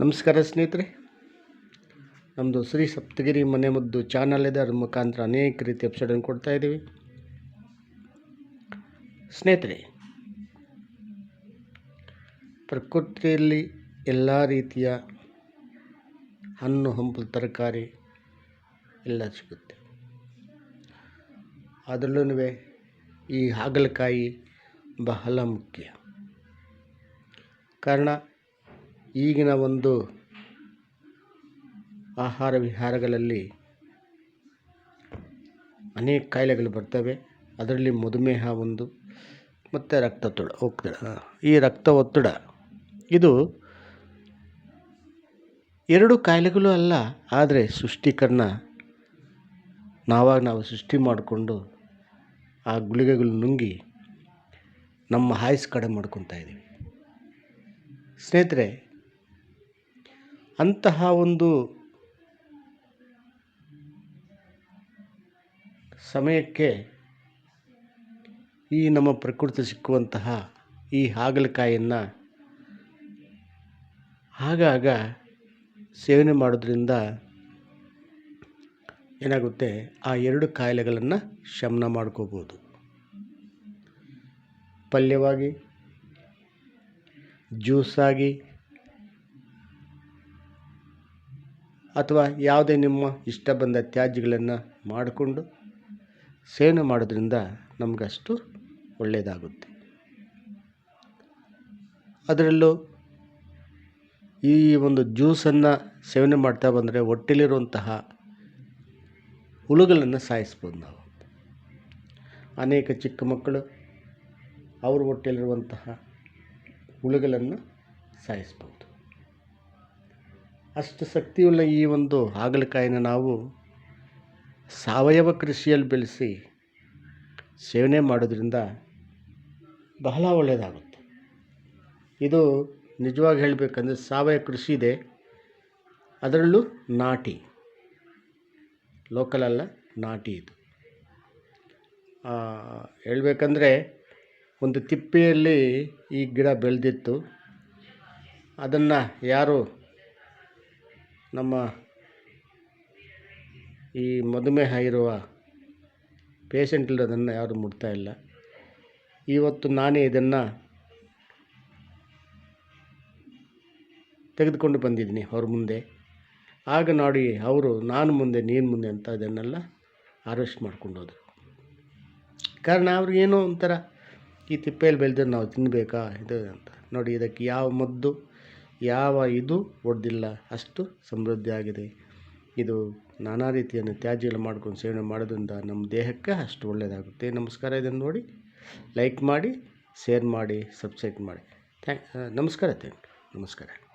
ನಮಸ್ಕಾರ ಸ್ನೇಹಿತರೆ. ನಮ್ಮದು ಶ್ರೀ ಸಪ್ತಗಿರಿ ಮನೆ ಮುದ್ದು ಚಾನಲ್ ಇದೆ, ಅದರ ಮುಖಾಂತರ ಅನೇಕ ರೀತಿ ಎಪಿಸೋಡನ್ನು ಕೊಡ್ತಾ ಇದ್ದೀವಿ. ಸ್ನೇಹಿತರೆ, ಪ್ರಕೃತಿಯಲ್ಲಿ ಎಲ್ಲ ರೀತಿಯ ಹಣ್ಣು, ಹಂಪಲು, ತರಕಾರಿ ಎಲ್ಲ ಸಿಗುತ್ತೆ. ಅದರಲ್ಲೂ ಈ ಹಾಗಲಕಾಯಿ ಬಹಳ ಮುಖ್ಯ. ಕಾರಣ ಈಗಿನ ಒಂದು ಆಹಾರ ವಿಹಾರಗಳಲ್ಲಿ ಅನೇಕ ಕಾಯಿಲೆಗಳು ಬರ್ತವೆ. ಅದರಲ್ಲಿ ಮಧುಮೇಹ ಒಂದು, ಮತ್ತು ರಕ್ತ ಒತ್ತಡ. ಈ ರಕ್ತ ಒತ್ತಡ, ಇದು ಎರಡು ಕಾಯಿಲೆಗಳು ಅಲ್ಲ, ಆದರೆ ಸೃಷ್ಟಿಕರಣ ನಾವಾಗ ನಾವು ಸೃಷ್ಟಿ ಮಾಡಿಕೊಂಡು ಆ ಗುಳಿಗೆಗಳು ನುಂಗಿ ನಮ್ಮ ಆಯಸ್ಸು ಕಡೆ ಮಾಡ್ಕೊತಾ ಇದ್ದೀವಿ. ಸ್ನೇಹಿತರೆ ಅಂತಹ ಒಂದು ಸಮಯಕ್ಕೆ ಈ ನಮ್ಮ ಪ್ರಕೃತಿ ಸಿಕ್ಕುವಂತಹ ಈ ಹಾಗಲಕಾಯಿಯನ್ನು ಆಗಾಗ ಸೇವನೆ ಮಾಡೋದ್ರಿಂದ ಏನಾಗುತ್ತೆ? ಆ ಎರಡು ಕಾಯಿಲೆಗಳನ್ನು ಶಮನ ಮಾಡ್ಕೋಬೋದು. ಪಲ್ಯವಾಗಿ, ಜ್ಯೂಸಾಗಿ ಅಥವಾ ಯಾವುದೇ ನಿಮ್ಮ ಇಷ್ಟ ಬಂದ ತ್ಯಾಜ್ಯಗಳನ್ನು ಮಾಡಿಕೊಂಡು ಸೇವನೆ ಮಾಡೋದ್ರಿಂದ ನಮಗಷ್ಟು ಒಳ್ಳೆಯದಾಗುತ್ತೆ. ಅದರಲ್ಲೂ ಈ ಒಂದು ಜ್ಯೂಸನ್ನು ಸೇವನೆ ಮಾಡ್ತಾ ಬಂದರೆ ಹೊಟ್ಟೆಲಿರುವಂತಹ ಹುಳುಗಳನ್ನು ಸಾಯಿಸ್ಬೋದು ನಾವು. ಅನೇಕ ಚಿಕ್ಕ ಮಕ್ಕಳು ಅವ್ರ ಹೊಟ್ಟೆಲಿರುವಂತಹ ಹುಳುಗಳನ್ನು ಸಾಯಿಸ್ಬೋದು. ಅಷ್ಟು ಶಕ್ತಿಯುಳ್ಳ ಈ ಒಂದು ಹಾಗಲಕಾಯಿನ ನಾವು ಸಾವಯವ ಕೃಷಿಯಲ್ಲಿ ಬೆಳೆಸಿ ಸೇವನೆ ಮಾಡೋದ್ರಿಂದ ಬಹಳ ಒಳ್ಳೆಯದಾಗುತ್ತೆ. ಇದು ನಿಜವಾಗಿ ಹೇಳಬೇಕಂದ್ರೆ ಸಾವಯವ ಕೃಷಿ ಇದೆ. ಅದರಲ್ಲೂ ನಾಟಿ. ಲೋಕಲ್ ಅಲ್ಲ, ನಾಟಿ ಇದು. ಹೇಳಬೇಕಂದ್ರೆ ಒಂದು ತಿಪ್ಪೆಯಲ್ಲಿ ಈ ಗಿಡ ಬೆಳೆದಿತ್ತು. ಅದನ್ನು ಯಾರು ನಮ್ಮ ಈ ಮಧುಮೇಹ ಇರುವ ಪೇಷಂಟ್ಗಳು ಅದನ್ನು ಯಾರು ಮುಟ್ತಾ ಇಲ್ಲ. ಇವತ್ತು ನಾನೇ ಇದನ್ನು ತೆಗೆದುಕೊಂಡು ಬಂದಿದ್ದೀನಿ ಅವ್ರ ಮುಂದೆ. ಆಗ ನೋಡಿ ಅವರು ನಾನು ಮುಂದೆ, ನೀನು ಮುಂದೆ ಅಂತ ಇದನ್ನೆಲ್ಲ ಅರೆಸ್ಟ್ ಮಾಡ್ಕೊಂಡು ಹೋದರು. ಕಾರಣ ಅವ್ರಿಗೇನೋ ಒಂಥರ ಈ ತಿಪ್ಪೆಯಲ್ಲಿ ಬೆಳೆದ್ರೆ ನಾವು ತಿನ್ನಬೇಕಾ ಇದು ಅಂತ. ನೋಡಿ ಇದಕ್ಕೆ ಯಾವ ಮದ್ದು ಯಾವ ಇದು ಒಡೆದಿಲ್ಲ, ಅಷ್ಟು ಸಮೃದ್ಧಿಯಾಗಿದೆ ಇದು ನಾನಾ ರೀತಿಯನ್ನು ತ್ಯಾಜ್ಯಗಳು ಮಾಡ್ಕೊಂಡು ಸೇವನೆ ಮಾಡೋದ್ರಿಂದ ನಮ್ಮ ದೇಹಕ್ಕೆ ಅಷ್ಟು ಒಳ್ಳೆಯದಾಗುತ್ತೆ. ನಮಸ್ಕಾರ, ಇದನ್ನು ನೋಡಿ. ಲೈಕ್ ಮಾಡಿ, ಶೇರ್ ಮಾಡಿ, ಸಬ್ಸ್ಕ್ರೈಬ್ ಮಾಡಿ. ಥ್ಯಾಂಕ್, ನಮಸ್ಕಾರ ಥ್ಯಾಂಕ್, ನಮಸ್ಕಾರ.